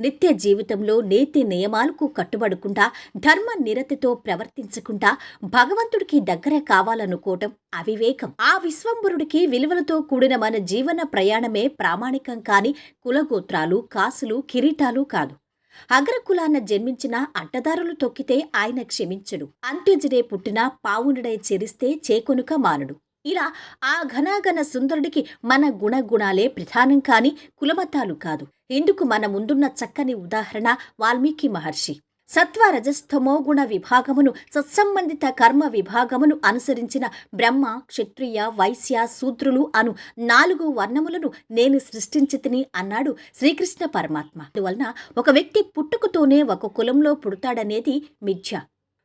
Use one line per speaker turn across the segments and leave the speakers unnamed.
నిత్య జీవితంలో నీతి నియమాలకు కట్టుబడకుండా ధర్మ నిరతితో ప్రవర్తించకుండా భగవంతుడికి దగ్గర కావాలనుకోవటం అవివేకం. ఆ విశ్వంబరుడికి విలువలతో కూడిన మన జీవన ప్రయాణమే ప్రామాణికం కాని కులగోత్రాలు కాసులు కిరీటాలు కాదు. అగ్రకులాన జన్మించిన అడ్డదారులు తొక్కితే ఆయన క్షమించడు. అంత్యజుడే పుట్టిన పావునుడై చెరిస్తే చేకొనుక మానడు. ఇలా ఆ ఘనాఘన సుందరుడికి మన గుణగుణాలే ప్రధానం కాని కులమతాలు కాదు. ఇందుకు మన ముందున్న చక్కని ఉదాహరణ వాల్మీకి మహర్షి. సత్వ రజస్థమో గుణ విభాగమును సత్సంబంధిత కర్మ విభాగమును అనుసరించిన బ్రహ్మ క్షత్రియ వైశ్య శూద్రులు అను నాలుగు వర్ణములను నేను సృష్టించితిని అన్నాడు శ్రీకృష్ణ పరమాత్మ. అందువలన ఒక వ్యక్తి పుట్టుకతోనే ఒక కులంలో పుడతాడనేది మిథ్య.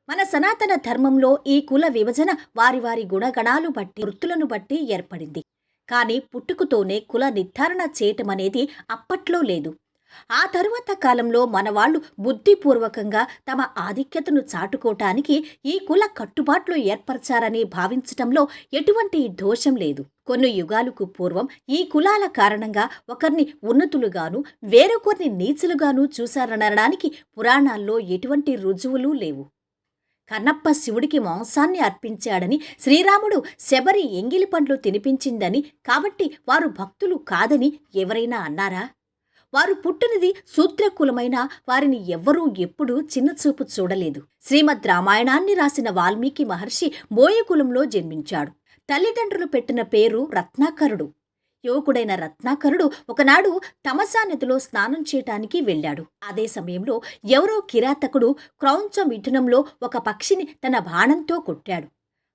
మన సనాతన ధర్మంలో ఈ కుల విభజన వారి వారి గుణగణాలు బట్టి వృత్తులను బట్టి ఏర్పడింది. కానీ పుట్టుకతోనే కుల నిర్ధారణ చేయటమనేది అప్పట్లో లేదు. ఆ తరువాత కాలంలో మనవాళ్ళు బుద్ధిపూర్వకంగా తమ ఆధిక్యతను చాటుకోటానికి ఈ కుల కట్టుబాట్లు ఏర్పరచారని భావించటంలో ఎటువంటి దోషం లేదు. కొన్ని యుగాలకు పూర్వం ఈ కులాల కారణంగా ఒకరిని ఉన్నతులుగాను వేరొకరిని నీచులుగాను చూశారనడానికి పురాణాల్లో ఎటువంటి రుజువులు లేవు. కన్నప్ప శివుడికి మాంసాన్ని అర్పించాడని శ్రీరాముడు శబరి ఎంగిలి పండ్లు తినిపించిందని కాబట్టి వారు భక్తులు కాదని ఎవరైనా అన్నారా? వారు పుట్టినది శూద్రకులమైన వారిని ఎవ్వరూ ఎప్పుడూ చిన్నచూపు చూడలేదు. శ్రీమద్ రామాయణాన్ని రాసిన వాల్మీకి మహర్షి బోయకులంలో జన్మించాడు. తల్లిదండ్రులు పెట్టిన పేరు రత్నాకరుడు. యువకుడైన రత్నాకరుడు ఒకనాడు తమసా నదిలో స్నానం చేయటానికి వెళ్ళాడు. అదే సమయంలో ఎవరో కిరాతకుడు క్రౌంచ మిథునంలో ఒక పక్షిని తన బాణంతో కొట్టాడు.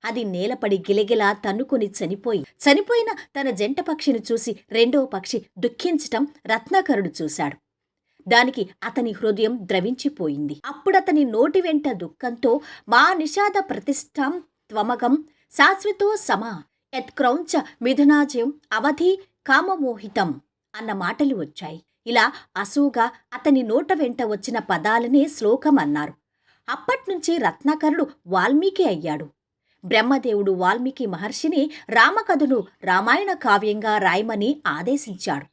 అది నేలపడి గిలగిలా తన్నుకొని చనిపోయి చనిపోయిన తన జంట పక్షిని చూసి రెండో పక్షి దుఃఖించటం రత్నాకరుడు చూశాడు. దానికి అతని హృదయం ద్రవించిపోయింది. అప్పుడతని నోటి వెంట దుఃఖంతో మా నిషాద ప్రతిష్టాం త్వమగం శాశ్వతో సమా యత్క్రౌంచ మిథునాజయం అవధి కామమోహితం అన్న మాటలు వచ్చాయి. ఇలా అసూగా అతని నోట వెంట వచ్చిన పదాలనే శ్లోకం అన్నారు. అప్పట్నుంచి రత్నాకరుడు వాల్మీకి అయ్యాడు. బ్రహ్మదేవుడు వాల్మీకి మహర్షిని రామకథను రామాయణ కావ్యంగా రాయమని ఆదేశించాడు.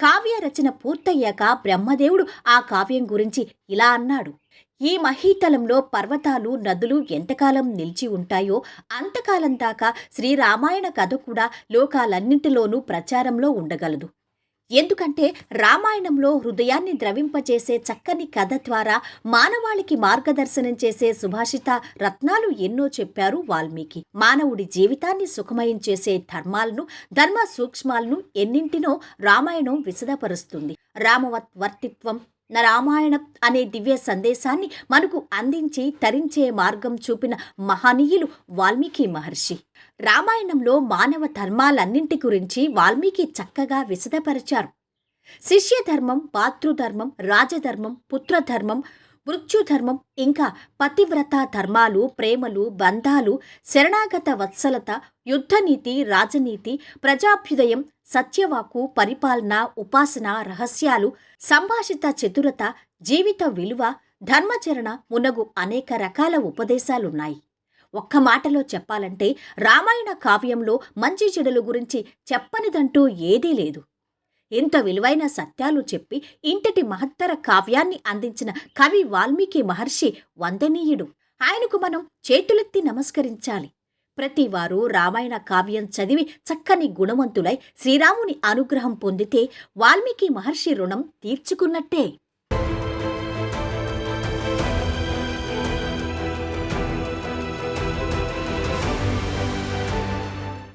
కావ్య రచన పూర్తయ్యాక బ్రహ్మదేవుడు ఆ కావ్యం గురించి ఇలా అన్నాడు. ఈ మహీతలంలో పర్వతాలు నదులు ఎంతకాలం నిలిచి ఉంటాయో అంతకాలం దాకా శ్రీరామాయణ కథ కూడా లోకాలన్నింటిలోనూ ప్రచారంలో ఉండగలదు. ఎందుకంటే రామాయణంలో హృదయాన్ని ద్రవింపచేసే చక్కని కథ ద్వారా మానవాళికి మార్గదర్శనం చేసే సుభాషిత రత్నాలు ఎన్నో చెప్పారు వాల్మీకి. మానవుడి జీవితాన్ని సుఖమయం చేసే ధర్మాలను ధర్మ సూక్ష్మాలను ఎన్నింటినో రామాయణం విశదపరుస్తుంది. రామవత్ వర్తిత్వం రామాయణం అనే దివ్య సందేశాన్ని మనకు అందించి తరించే మార్గం చూపిన మహనీయులు వాల్మీకి మహర్షి. రామాయణంలో మానవ ధర్మాలన్నింటి గురించి వాల్మీకి చక్కగా విశదపరిచారు. శిష్యధర్మం పాతృధర్మం రాజధర్మం పుత్రధర్మం మృత్యుధర్మం ఇంకా పతివ్రత ధర్మాలు ప్రేమలు బంధాలు శరణాగత వత్సలత యుద్ధనీతి రాజనీతి ప్రజాభ్యుదయం సత్యవాకు పరిపాలన ఉపాసన రహస్యాలు సంభాషిత చతురత జీవిత విలువ ధర్మచరణ మునగు అనేక రకాల ఉపదేశాలున్నాయి. ఒక్క మాటలో చెప్పాలంటే రామాయణ కావ్యంలో మంచి చెడుల గురించి చెప్పనిదంటూ ఏదీ లేదు. ఇంత విలువైన సత్యాలు చెప్పి ఇంతటి మహత్తర కావ్యాన్ని అందించిన కవి వాల్మీకి మహర్షి వందనీయుడు. ఆయనకు మనం చేతులెత్తి నమస్కరించాలి. ప్రతివారు రామాయణ కావ్యం చదివి చక్కని గుణవంతులై శ్రీరాముని అనుగ్రహం పొందితే వాల్మీకి మహర్షి రుణం తీర్చుకున్నట్టే.